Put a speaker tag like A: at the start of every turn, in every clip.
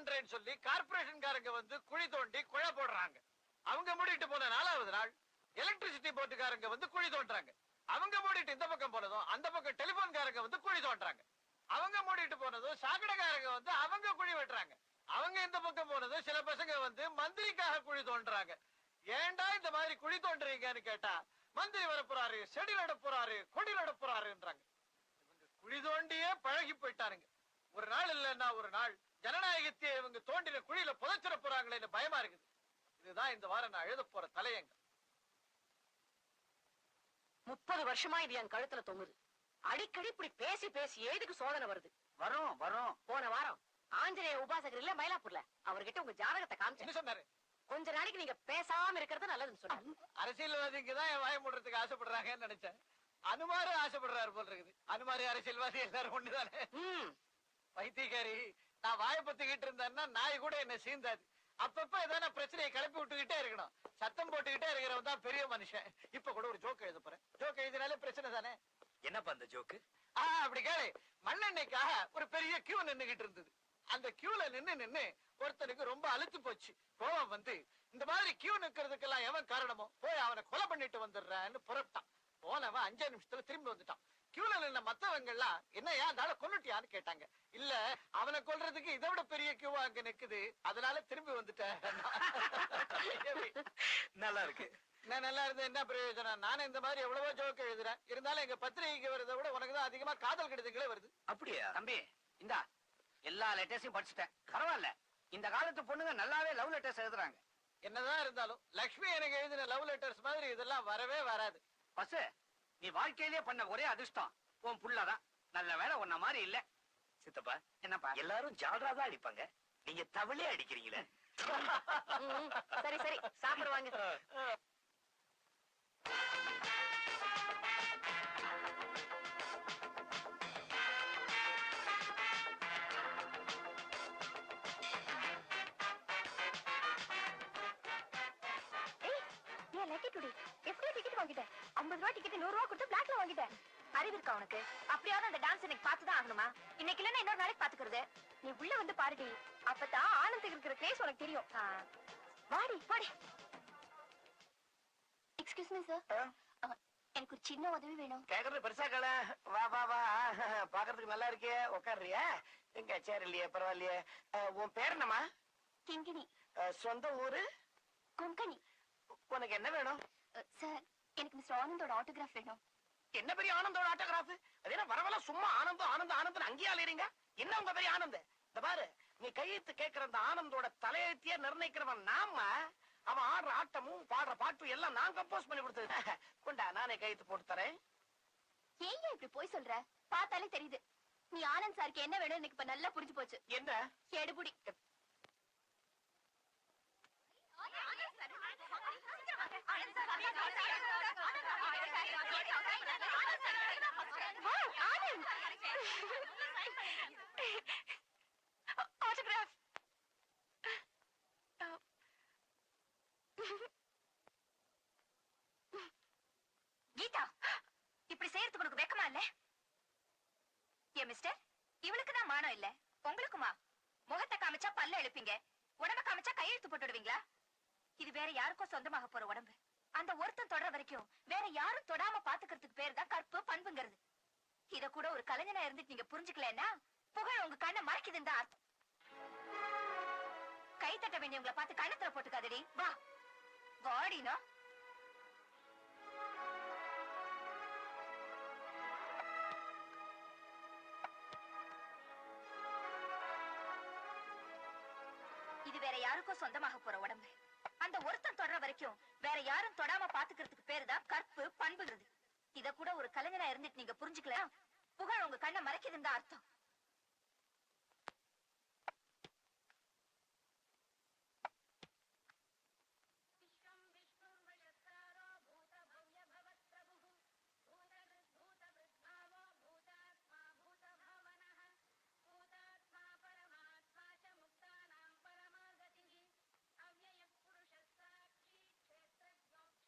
A: பண்றேன்னு சொல்லி கார்பரேஷன்காரங்க வந்து குழி தோண்டி குழை போடுறாங்க. அவங்க மூடிட்டு போன நாலாவது நாள் எலக்ட்ரிசிட்டி போர்ட்டுக்காரங்க வந்து குழி தோண்டுறாங்க. அவங்க மூடிட்டு இந்த பக்கம் போனதும் அந்த பக்கம் டெலிபோன்காரங்க வந்து குழி தோண்டுறாங்க. அவங்க மூடிட்டு போனதும் சாக்கடைக்காரங்க வந்து அவங்க குழி வெட்டுறாங்க. அவங்க இந்த பக்கம் போனதும் சில பசங்க வந்து மந்திரிக்காக குழி தோன்றாங்க ஏண்டா இந்த மாதிரி குழி தோண்டுறீங்கன்னு கேட்டா மந்திரி வரப்போறாரு செடி நட போறாரு கொடி நட போறாருன்றாங்க. குழி தோண்டியே பழகி போயிட்டாருங்க. ஒரு நாள் இல்லைன்னா ஒரு நாள் ஜனநாயகத்தை இவங்க தோண்டின குழியில புதைச்சிட போறாங்களேன்னு பயமா இருக்குது. இதுதான் இந்த வாரம் நான் எழுத போற தலையங்க
B: முப்பது வருஷமா இது என் கழுத்துல தொங்குது. அடிக்கடி இப்படி பேசி பேசி ஏதுக்கு சோதனை வருது?
C: வரும் வரும்.
B: போன வாரம் ஆஞ்சநேய உபாசகர் இல்ல மயிலாப்பூர்ல அவர்கிட்ட உங்க ஜாதகத்தை
A: என்ன
B: காமிச்சேன்
A: சொன்னாரு?
B: கொஞ்ச நாளைக்கு நீங்க பேசாம இருக்கிறது நல்லதுன்னு சொன்னாரு.
A: அரசியல்வாதிக்கு தான் என் வாய மூடுறதுக்கு ஆசைப்படுறாங்கன்னு நினைச்சேன். அனுமாரு ஆசைப்படுறாரு போல் இருக்குது. அனுமாரி அரசியல்வாதி எல்லாரும் ஒண்ணுதானே?
B: ம்.
A: பைத்தியக்காரி நான் வாயை பத்திக்கிட்டு இருந்தேன்னா நாய் கூட என்ன சீந்தாது. அப்பப்ப ஏதாவது பிரச்சனையை கிளப்பி விட்டுக்கிட்டே இருக்கணும். சத்தம் போட்டுக்கிட்டே இருக்கிறவன் தான் பெரிய மனுஷன். இப்ப கூட ஒரு ஜோக் எழுத போறேன். ஜோக் எழுதினாலே பிரச்சனை தானே?
C: என்னப்பா அந்த ஜோக்கு
A: ஆ அப்படி கேளு. மண்ணெண்ணெய்க்காக ஒரு பெரிய கியூ நின்னுகிட்டு இருந்தது. அந்த கியூல நின்னு நின்னு ஒருத்தனுக்கு ரொம்ப அழுத்து போச்சு. கோவம் வந்து இந்த மாதிரி கியூ நிக்கிறதுக்கெல்லாம் எவன் காரணமோ? போய் அவனை கொலை பண்ணிட்டு வந்துடுறான்னு புறப்பட்டான் போனவன் அஞ்சே நிமிஷத்துல திரும்பி வந்துட்டான். கியூல நின்ன மத்தவங்க எல்லாம் என்னையா அதனால கொன்னுட்டியான்னு கேட்டாங்க. இல்ல அவனை கொல்றதுக்கு இதை விட பெரிய கியூவா அங்க நிக்குது. அதனால திரும்பி வந்துட்டேன்
C: நல்லா இருக்கு.
A: நான் நல்லா இருந்தது என்ன பிரயோஜனம்? நானும் இந்த மாதிரி எவ்வளவோ ஜோக் எழுதுறேன். இருந்தாலும் எங்க பத்திரிகைக்கு வரதை விட உனக்கு தான் அதிகமா காதல் கடிதங்களே வருது.
C: அப்படியா?
D: தம்பி இந்தா எல்லா லெட்டர்ஸையும் படிச்சுட்டேன். பரவாயில்ல. இந்த காலத்து பொண்ணுங்க நல்லாவே லவ் லெட்டர்ஸ் எழுதுறாங்க.
A: என்னதான் இருந்தாலும் லக்ஷ்மி எனக்கு எழுதின லவ் லெட்டர்ஸ் மாதிரி இதெல்லாம் வரவே வராது.
D: பஸ் நீ வாழ்க்கையிலேயே பண்ண ஒரே அதிர்ஷ்டம். உன் புள்ளதான். நல்ல வேலை உன்ன மாதிரி இல்ல.
C: சித்தப்பா
D: என்னப்பா?
C: எல்லாரும் ஜால்ரா தான் அடிப்பாங்க. நீங்க தவிலே அடிக்கிறீங்களே.
B: சரி சரி. சாப்பிடுவாங்க.
E: எப்படி டிக்கெட் வாங்கிட்டேன்? ஐம்பது ரூபா டிக்கெட் நூறு ரூபா கொடுத்து பிளாக்ல வாங்கிட்டேன். அறிவு இருக்கா உனக்கு? அப்படியாவது அந்த டான்ஸ் எனக்கு பார்த்துதான் ஆகணுமா? இன்னைக்கு இல்லைன்னா இன்னொரு நாளைக்கு பாத்துக்கிறது நீ உள்ள வந்து பாருடி அப்பதான் ஆனந்துக்கு இருக்கிற கேஸ் உனக்கு தெரியும். ஆ. வாடி வாடி. எக்ஸ்கியூஸ் மீ சார் எனக்கு ஒரு சின்ன உதவி வேணும்.
D: கேக்குறது பெருசா கல வா வா வா. பாக்குறதுக்கு நல்லா இருக்கே. உட்காருறியா? எங்க சேர் இல்லையே பரவாயில்லையே. உன் பேர் என்னம்மா?
E: கிங்கினி.
D: அஹ், சொந்த ஊரு?
E: கொங்கணி.
D: உனக்கு என்ன வேணும்?
E: சார் எனக்கு மிஸ்டர் ஆனந்தோட ஆட்டோகிராஃப் வேணும்.
D: என்ன பெரிய ஆனந்தோட ஆட்டோகிராஃப் அது என்ன வரவல சும்மா ஆனந்தம் ஆனந்தம் ஆனந்தம் அங்கேயே அலையறீங்க? என்ன உங்க பெரிய ஆனந்த இந்த பாரு நீ கையெழுத்து கேட்கிற அந்த ஆனந்தோட தலையெழுத்தியே நிர்ணயிக்கிறவன் நாம அவன் ஆடுற ஆட்டமும் பாடுற பாட்டும் எல்லாம் நான் கம்போஸ் பண்ணி கொடுத்தது. கொண்டா நானே கையெழுத்து போட்டு தரேன்.
E: ஏன் இப்படி போய் சொல்ற? பார்த்தாலே தெரியுது. நீ ஆனந்த் சாருக்கு என்ன வேணும் எனக்கு இப்ப நல்லா புரிஞ்சு போச்சு.
D: என்ன?
E: எடுபுடி ஆட்டோகிராஃப் கீதா இப்படி செய்யறதுக்கு உனக்கு வெக்கமா இல்ல? ஏ மிஸ்டர் இவளுக்கு தான் மானம் இல்ல. உங்களுக்குமா? முகத்தை காமிச்சா பல்ல எழுப்பீங்க. உடம்ப காமிச்சா கையெழுத்து போட்டுடுவீங்களா? இது வேற யாருக்கும் சொந்தமாக போற உடம்பு. அந்த ஒருத்தன் தொடர வரைக்கும் வேற யாரும் தொடாம பாத்துக்கிறதுக்கு பேர் தான் கற்பு பண்புங்கிறது. இத கூட ஒரு கலைஞனா இருந்துட்டு நீங்க புரிஞ்சுக்கலன்னா புகழ் உங்க கண்ணை மறைக்குதுன்னு தான் அர்த்தம். கை தட்ட வேண்டியவங்களை பார்த்து கண்ணத்துல போட்டுக்காதடி. வா. வாடினா இது வேற யாருக்கும் சொந்தமாக போற உடம்பு. அந்த ஒருத்தன் தொடர வரைக்கும் வேற யாரும் தொடாம பாத்துக்கிறதுக்கு பேருதான் கற்பு பண்புகிறது இத கூட ஒரு கலைஞனா இருந்துட்டு நீங்க புரிஞ்சுக்கலாம் புகழ் உங்க கண்ணை மறைக்குதுன்னு அர்த்தம்.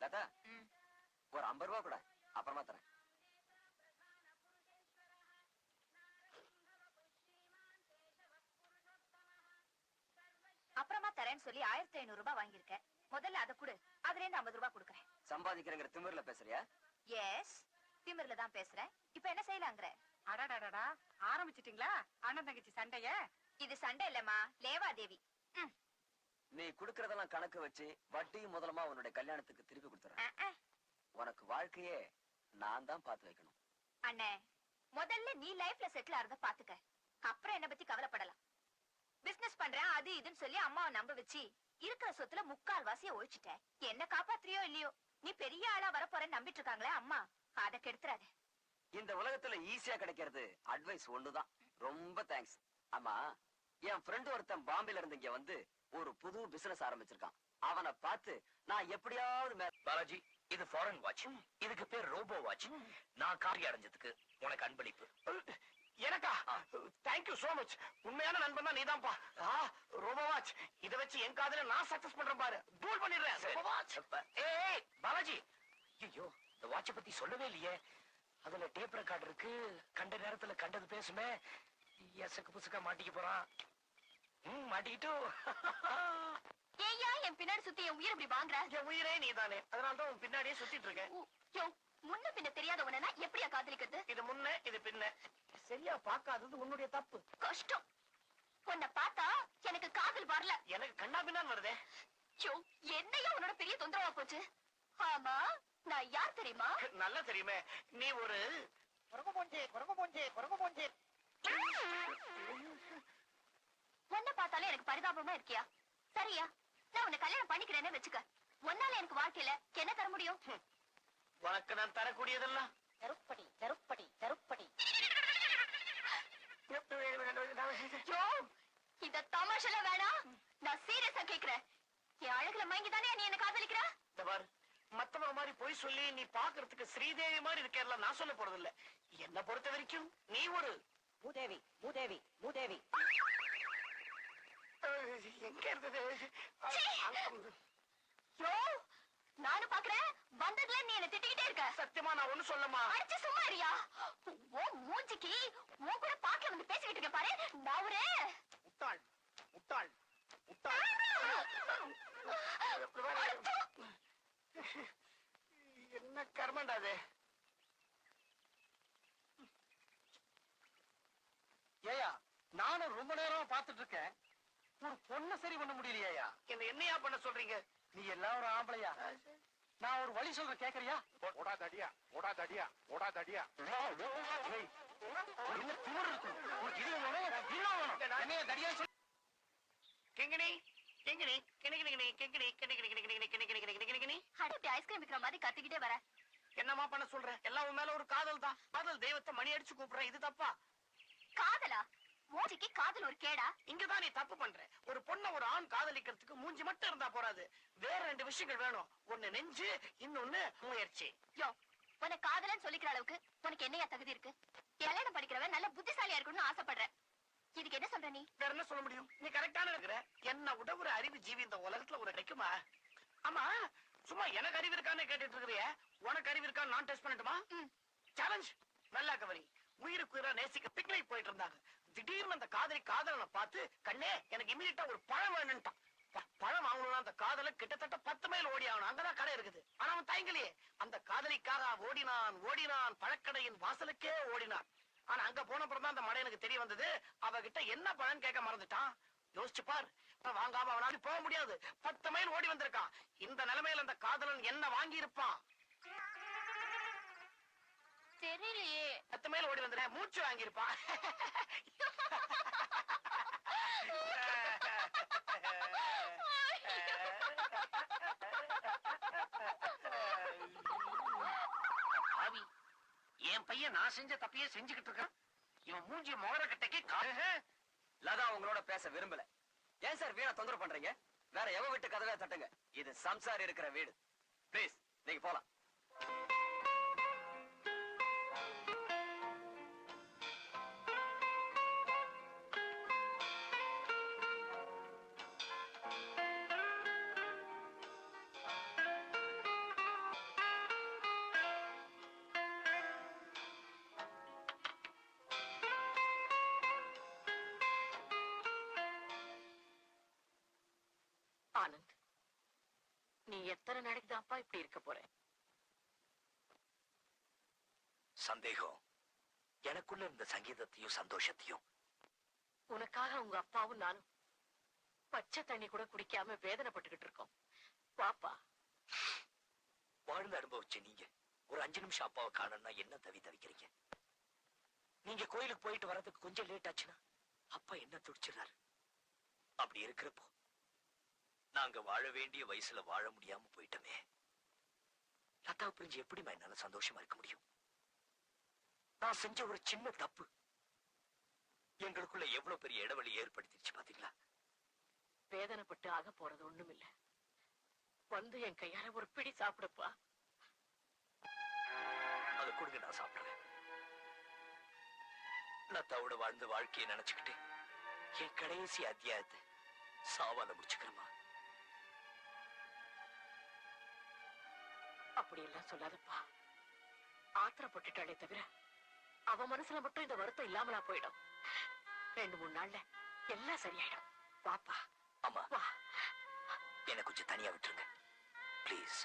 D: லதா ஒரு ஐம்பது ரூபா கூட. அப்புறமா தரேன்.
F: தரேன்னு சொல்லி ஆயிரத்தி ஐநூறு ரூபாய் வாங்கியிருக்கேன் முதல்ல அதை கொடு. அதுல இருந்து ஐம்பது ரூபாய் கொடுக்குறேன்.
G: சம்பாதிக்கிறங்கிற திமிர்ல பேசுறியா?
F: எஸ் திமிர்ல தான் பேசுறேன். இப்ப என்ன செய்யலாங்கிற?
H: அடடடடா ஆரம்பிச்சிட்டீங்களா? அண்ணன் தங்கச்சி சண்டைய?
F: இது சண்டை இல்லம்மா லேவாதேவி. ம்,
G: நீ குடுக்கறதெல்லாம் கணக்கு வச்சு வட்டியும் முதலமா உன்னுடைய கல்யாணத்துக்கு திருப்பி கொடுத்துறேன். உனக்கு வாழ்க்கையே நான் தான் பார்த்து வைக்கணும்.
F: அண்ணே முதல்ல நீ லைஃப்ல செட்டில் ஆறத பாத்துக்க அப்புறம் என்ன பத்தி கவலைப்படலாம். பிசினஸ் பண்றேன் அது இதுன்னு சொல்லி அம்மாவை நம்ப வச்சு இருக்கிற சொத்துல முக்கால் வாசிய ஒழிச்சிட்ட என்ன காப்பாத்துறியோ இல்லையோ? நீ பெரிய ஆளா வரப்போறேன்னு நம்பிட்டு இருக்காங்களே அம்மா. அத கெடுத்துறாத.
G: இந்த உலகத்துல ஈஸியா கிடைக்கிறது அட்வைஸ் ஒண்ணுதான். ரொம்ப தேங்க்ஸ் ஆமா என் ஃப்ரெண்ட் ஒருத்தன் பாம்பேல இருந்து இங்க வந்து ஒரு புது பிசினஸ் ஆரம்பிச்சிருக்கான். அவனை பார்த்து நான் எப்படியாவது
C: பாலாஜி இது ஃபாரின் வாட்ச் இதுக்கு பேர் ரோபோ வாட்ச் நான் காரி அடைஞ்சதுக்கு உனக்கு அன்பளிப்பு.
D: எனக்கா? தேங்க்யூ சோ மச் உண்மையான நண்பன் தான் நீதான்ப்பா. ஆ ரோபோவாச் இத வச்சு என் காதுல நான் சக்சஸ் பண்றேன் பாரு. தூள் பண்ணிடுறேன்.
C: ஏய் பாலாஜி. ஐயோ இந்த வாட்ச பத்தி சொல்லவே இல்லையே. அதுல டேப் ரெக்கார்ட் இருக்கு. கண்ட நேரத்துல கண்டது பேசுமே. எசக்கு புசுக்கா மாட்டிக்க போறான். மாட்டிக்கிட்டோ
F: ஏயா என் பின்னாடி சுத்தி என் உயிர் இப்படி வாங்குற?
D: என் உயிரே நீதானே. அதனால தான் உன் பின்னாடியே சுத்திட்டு இருக்கேன்.
F: யோ, முன்ன பின்ன தெரியாத உடனே எப்படியா காதலிக்கிறது?
D: இது முன்ன இது பின்ன. சரியா பார்க்காதது உன்னுடைய தப்பு.
F: கஷ்டம். உன்னை பார்த்தா எனக்கு காதல் வரல.
D: எனக்கு கண்ணா வருதே.
F: யோ, என்னையா உன்னோட பெரிய தொந்தரவா போச்சு? ஆமா நான் யார் தெரியுமா?
D: நல்லா தெரியுமே. நீ ஒரு குரங்கு போஞ்சே குரங்கு போஞ்சே குரங்கு போஞ்சே
F: உன்னை பார்த்தாலே எனக்கு பரிதாபமா இருக்கியா? சரியா நான் உன்னை கல்யாணம் பண்ணிக்கிறேன்னு வச்சுக்க. உன்னால எனக்கு வாழ்க்கையில என்ன தர முடியும்?
D: உனக்கு நான் தரக்கூடியதெல்லாம்.
H: கருப்படி கருப்படி கருப்படி.
F: இத தமாஷல வேணாம். நான் சீரியஸா கேக்குறேன். என் அழகுல மயங்கி தானே நீ என்ன காதலிக்கிற?
D: இந்த மத்தவங்க மாதிரி போய் சொல்லி நீ பாக்குறதுக்கு ஸ்ரீதேவி மாதிரி இருக்கேன்ல நான் சொல்ல போறது இல்ல என்ன பொறுத்த வரைக்கும் நீ ஒரு
H: மூதேவி மூதேவி
D: அஹ், எங்க இருந்தது
F: யோ நானும் பாக்குறேன். வந்ததுல நீ என்ன திட்டிக்கிட்டே இருக்க.
D: சத்தியமா நான் ஒண்ணு சொல்லமா?
F: அடிச்சு சும்மா இருயா ஓ மூஞ்சிக்கு உன் கூட பாக்கல வந்து பேசிக்கிட்டு இருக்க பாரு. நான் ஒரு
D: முட்டாள் முட்டாள் முட்டாள். என்ன கர்மண்டா அது?
I: ஏயா நானும் ரொம்ப நேரமா பாத்துட்டு இருக்கேன். பொண்ணை சரி பண்ண முடியலையா
D: என்ன என்னையா பண்ண சொல்றீங்க?
I: நீ எல்லாம் ஒரு ஆம்பளையா? நான் ஒரு வழி சொல்றேன் கேக்குறியா? என்ன திமிரு? உனக்கு இது வேணும், இன்னும் வேணும். என்னைய தடியான்னு சொல்லி
D: கிங்கிணி கிணிகிணி கிங்கிணி கிணிகிணி கிணிகிணி கிணிகிணி கிணிகிணி கிணிகிணி
F: அடி ஐஸ்கிரீம் விக்கிற மாதிரி கத்திக்கிட்டே வர.
D: என்னமா பண்ண சொல்ற? எல்லாம் உன் மேல ஒரு காதல் தான். காதல் தெய்வத்தை மணி அடிச்சு கூப்பிடுற இது தப்பா?
F: மூஞ்சிக்கு காதல் ஒரு கேடா?
D: இங்கதான் நீ தப்பு பண்ற. ஒரு பொண்ண ஒரு ஆண் காதலிக்கிறதுக்கு மூஞ்சி மட்டும் இருந்தா போறாது. வேற ரெண்டு விஷயங்கள் வேணும். ஒண்ணு நெஞ்சு இன்னொன்னு முயற்சி.
F: யோ உன்னை காதலன்னு சொல்லிக்கிற அளவுக்கு உனக்கு என்னையா தகுதி இருக்கு? கல்யாணம் படிக்கிறவன் நல்ல புத்திசாலியா இருக்கணும்னு ஆசைப்படுறேன் இதுக்கு என்ன சொல்ற நீ?
D: வேற என்ன சொல்ல முடியும்? நீ கரெக்டான இருக்கிற என்ன விட ஒரு அறிவு ஜீவி இந்த உலகத்துல ஒரு கிடைக்குமா? ஆமா சும்மா எனக்கு அறிவு இருக்கான்னு கேட்டுட்டு இருக்கிறிய. உனக்கு அறிவு இருக்கான்னு நான் டெஸ்ட் பண்ணட்டுமா. சேலஞ்ச் நல்லா கவனி. உயிருக்கு உயிரா நேசிக்க பிக்னிக் போயிட்டு இருந்தாங்க. திடீர்னு அந்த காதலி காதலனை பார்த்து கண்ணே எனக்கு இமீடியட்டா ஒரு பழம் வேணும்ட்டான். பழம் வாங்கணும்னா அந்த காதல கிட்டத்தட்ட பத்து மைல் ஓடி ஆகணும். அங்கதான் கடை இருக்குது. ஆனா அவன் தயங்கலையே. அந்த காதலிக்காக ஓடினான் ஓடினான் பழக்கடையின் வாசலுக்கே ஓடினான். ஆனா அங்க போன அப்புறம் தான் அந்த மடையனுக்கு தெரிய வந்தது. அவகிட்ட என்ன பழம் கேட்க மறந்துட்டான்? யோசிச்சு பார். வாங்காம அவனால போக முடியாது. பத்து மைல் ஓடி வந்திருக்கான். இந்த நிலைமையில அந்த காதலன் என்ன வாங்கி இருப்பான்
F: தெரியலையே.
D: பத்து மைல் ஓடி வந்துட மூச்சு வாங்கியிருப்பான் ஆவி என் பையன் நான் செஞ்ச தப்பையே செஞ்சுக்கிட்டு இருக்கான். இவன் மூஞ்சி முகர கட்டைக்கு
G: லதா உங்களோட பேச விரும்பல. ஏன் சார் வீணா தொந்தரவு பண்றீங்க? வேற எவ வீட்டு கதவை தட்டுங்க. இது சம்சார் இருக்கிற வீடு. ப்ளீஸ் நீங்க போலாம்.
B: எத்தனை நாளைக்கு தான்ப்பா இப்படி இருக்க போற?
C: சந்தேகம். எனக்குள்ள இருந்த சங்கீதத்தையும் சந்தோஷத்தையும்.
B: உனக்காக உங்க அப்பாவும் நானும் பச்சை தண்ணி கூட குடிக்காம வேதனைப்பட்டுக்கிட்டு இருக்கோம். பாப்பா
C: வாழ்ந்து அனுபவிச்ச நீங்க ஒரு அஞ்சு நிமிஷம் அப்பாவை காணணும்னா என்ன தவி தவிக்கிறீங்க? நீங்க கோயிலுக்கு போயிட்டு வர்றதுக்கு கொஞ்சம் லேட் ஆச்சுன்னா அப்பா என்ன துடிச்சிடறாரு? அப்படி இருக்கிறப்போ நாங்க வாழ வேண்டிய வயசுல வாழ முடியாம போயிட்டோமே. லதாவை பிரிஞ்சு எப்படிமா என்னால சந்தோஷமா இருக்க முடியும்? நான் செஞ்ச ஒரு சின்ன தப்பு. எங்களுக்குள்ள எவ்வளவு பெரிய இடைவெளி ஏற்படுத்திடுச்சு பாத்தீங்களா?
B: வேதனைப்பட்டு ஆக போறது ஒண்ணுமில்ல. வந்து என் கையால ஒரு பிடி சாப்பிடுப்பா.
C: அதை கொடுங்க நான் சாப்பிடுறேன். லதாவோட வாழ்ந்த வாழ்க்கையை நினைச்சுக்கிட்டு என் கடைசி அத்தியாயத்தை சாவால முடிச்சுக்கிறேமா
B: அப்படி எல்லாம் சொல்லாதப்பா ஆத்திரப்பட்டுட்டாளே தவிர அவ மனசுல மட்டும் இந்த வருத்தம் இல்லாமலா போயிடும். ரெண்டு மூணு நாள்ல எல்லாம் சரியாயிடும். வாப்பா.
C: ஆமா
B: வா.
C: என்னை கொஞ்சம் தனியா விட்டுருங்க. ப்ளீஸ்